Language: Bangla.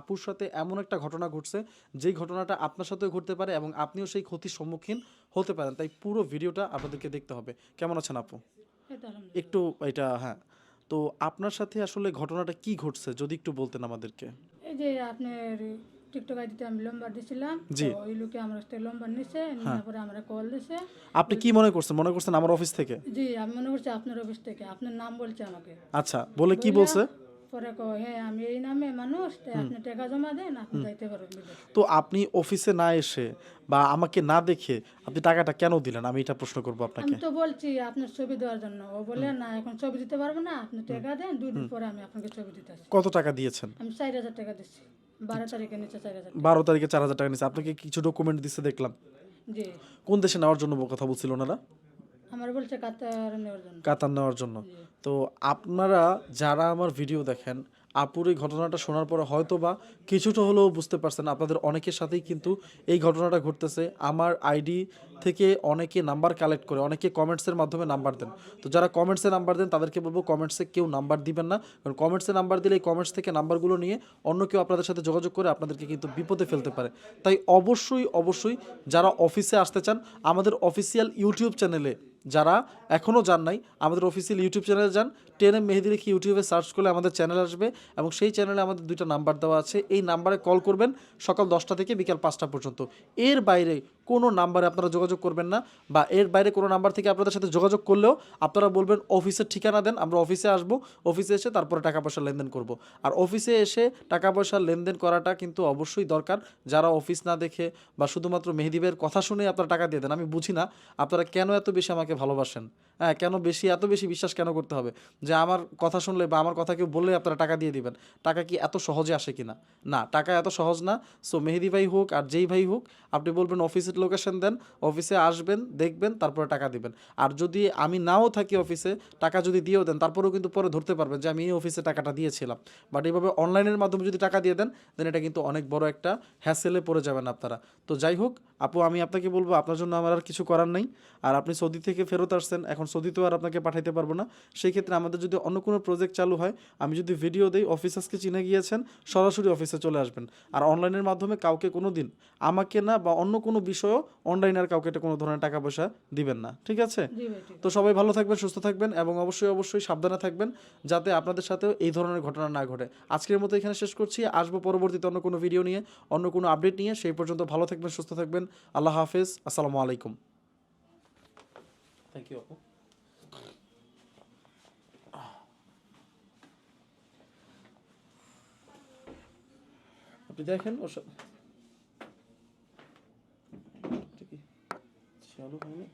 আপুর সাথে এমন একটা ঘটনা ঘটছে যেই ঘটনাটা আপনার সাথেও ঘটতে পারে এবং আপনিও সেই ক্ষতির সম্মুখীন হতে পারেন। তাই পুরো ভিডিওটা আপনাদেরকে দেখতে হবে। কেমন আছেন আপু। একটু এটা হ্যাঁ। তো আপনার সাথে আসলে ঘটনাটা কি ঘটছে যদি একটু বলতেন আমাদেরকে। এই যে আপনার টিকটক আইডিতে আমি লম্বা দিছিলাম জি। হ্যাঁ। তো ওই লোকে আমার কাছে লম্বা নিছে নেওয়ার পরে আমরা কল দিছে। আপনি কি মনে করছেন? মনে করছেন আমার অফিস থেকে? জি আমি মনে করছি আপনার অফিস থেকে। আপনার নাম বলছে আমাকে। আচ্ছা বলে কি বলছে? পরে কো হ্যাঁ আমি এই নামে মানুষ আপনি টাকা জমা দেন আপনি যাইতে পারবেন তো আপনি অফিসে না এসে বা আমাকে না দেখে আপনি টাকাটা কেন দিলেন? আমি এটা প্রশ্ন করব আপনাকে। আমি তো বলছি আপনার ছবি দেওয়ার জন্য। ও বলে না এখন ছবি দিতে পারব না আপনি টাকা দেন দুই দিন পরে আমি আপনাকে ছবি দিতে আসি কত টাকা দিয়েছেন? আমি চার হাজার টাকা দিচ্ছি। বারো তারিখে নিচে চার হাজার বারো তারিখে চার হাজার টাকা নিয়েছে। আপনাকে কিছু ডকুমেন্ট দিচ্ছে দেখলাম। কোন দেশে নেওয়ার জন্য কথা বলছিল ওনারা? আমার বলছে কাতার নেওয়ার জন্য। কাতার নেওয়ার জন্য। তো আপনারা যারা আমার ভিডিও দেখেন আপুর এই ঘটনাটা শোনার পরে হয়তো বা কিছুটা হলেও বুঝতে পারছেন আপনাদের অনেকের সাথেই কিন্তু এই ঘটনাটা ঘটতেছে। আমার আইডি থেকে অনেকে নাম্বার কালেক্ট করে অনেকে কমেন্টসের মাধ্যমে নাম্বার দেন। তো যারা কমেন্টসে নাম্বার দেন তাদেরকে বলব কমেন্টসে কেউ নাম্বার দিবেন না। কারণ কমেন্টসে নাম্বার দিলে এই কমেন্টস থেকে নাম্বারগুলো নিয়ে অন্য কেউ আপনাদের সাথে যোগাযোগ করে আপনাদেরকে কিন্তু বিপদে ফেলতে পারে। তাই অবশ্যই অবশ্যই যারা অফিসে আসতে চান আমাদের অফিসিয়াল ইউটিউব চ্যানেলে যারা এখনও যান নাই, আমাদের অফিসিয়াল ইউটিউব চ্যানেলে যান। টেন এম মেহেদি লিখে ইউটিউবে সার্চ করলে আমাদের চ্যানেল আসবে এবং সেই চ্যানেলে আমাদের দুইটা নাম্বার দেওয়া আছে। এই নাম্বারে কল করবেন সকাল দশটা থেকে বিকাল পাঁচটা পর্যন্ত। এর বাইরে কোনো নাম্বারে আপনারা যোগাযোগ করবেন না বা এর বাইরে কোনো নাম্বার থেকে আপনাদের সাথে যোগাযোগ করলেও আপনারা বলবেন, অফিসের ঠিকানা দেন, আমরা অফিসে আসব। অফিসে এসে তারপরে টাকা পয়সা লেনদেন করব। আর অফিসে এসে টাকা পয়সা লেনদেন করাটা কিন্তু অবশ্যই দরকার। যারা অফিস না দেখে বা শুধুমাত্র মেহেদিবের কথা শুনে আপনারা টাকা দিয়ে দেন, আমি বুঝি না। আপনারা কেন এত বেশি আমাকে ভালোবাসেন? হ্যাঁ কেন বেশি, এত বেশি বিশ্বাস কেন করতে হবে? যে আমার কথা শুনলে বা আমার কথা কেউ বললে আপনারা টাকা দিয়ে দিবেন। টাকা কি এত সহজে আসে কিনা? না, টাকা এত সহজ না। সো মেহেদি ভাই হোক আর যেই ভাই হোক, আপনি বলবেন অফিসের লোকেশন দেন, অফিসে আসবেন, দেখবেন, তারপরে টাকা দিবেন। আর যদি আমি নাও থাকি অফিসে, টাকা যদি দিয়েও দেন, তারপরেও কিন্তু পরে ধরতে পারবেন যে আমি এই অফিসে টাকাটা দিয়েছিলাম। বাট এইভাবে অনলাইনের মাধ্যমে যদি টাকা দিয়ে দেন দেন এটা কিন্তু অনেক বড় একটা হ্যাসেলে পড়ে যাবেন আপনারা। তো যাই হোক, আপু, আমি আপনাকে বলব, আপনার জন্য আমার আর কিছু করার নেই। আর আপনি সৌদি থেকে ফেরত আসছেন, এখন সৌদিতেও আর আপনাকে পাঠাইতে পারব না। সেই ক্ষেত্রে আমাদের যদি অন্য কোনো প্রজেক্ট চালু হয় আমি যদি ভিডিও দেই অফিসার্সকে চিনে গিয়েছেন সরাসরি অফিসে চলে আসবেন। আর অনলাইনের মাধ্যমে কাউকে কোনো দিন আমাকে না বা অন্য কোনো বিষয়ও অনলাইনে আর কাউকে কোনো ধরনের টাকা পয়সা দিবেন না। ঠিক আছে? জি ভাই ঠিক তো সবাই ভালো থাকবেন সুস্থ থাকবেন এবং অবশ্যই অবশ্যই সাবধানে থাকবেন যাতে আপনাদের সাথেও এই ধরনের ঘটনা না ঘটে। আজকের মতো এখানে শেষ করছি। আসব পরবর্তীতে অন্য কোনো ভিডিও নিয়ে অন্য কোনো আপডেট নিয়ে। সেই পর্যন্ত ভালো থাকবেন সুস্থ থাকবেন। আল্লাহ হাফেজ। আসসালামু আলাইকুম। থ্যাংক ইউ আপু আপনি দেখেন ওর সব চালু হয়নি?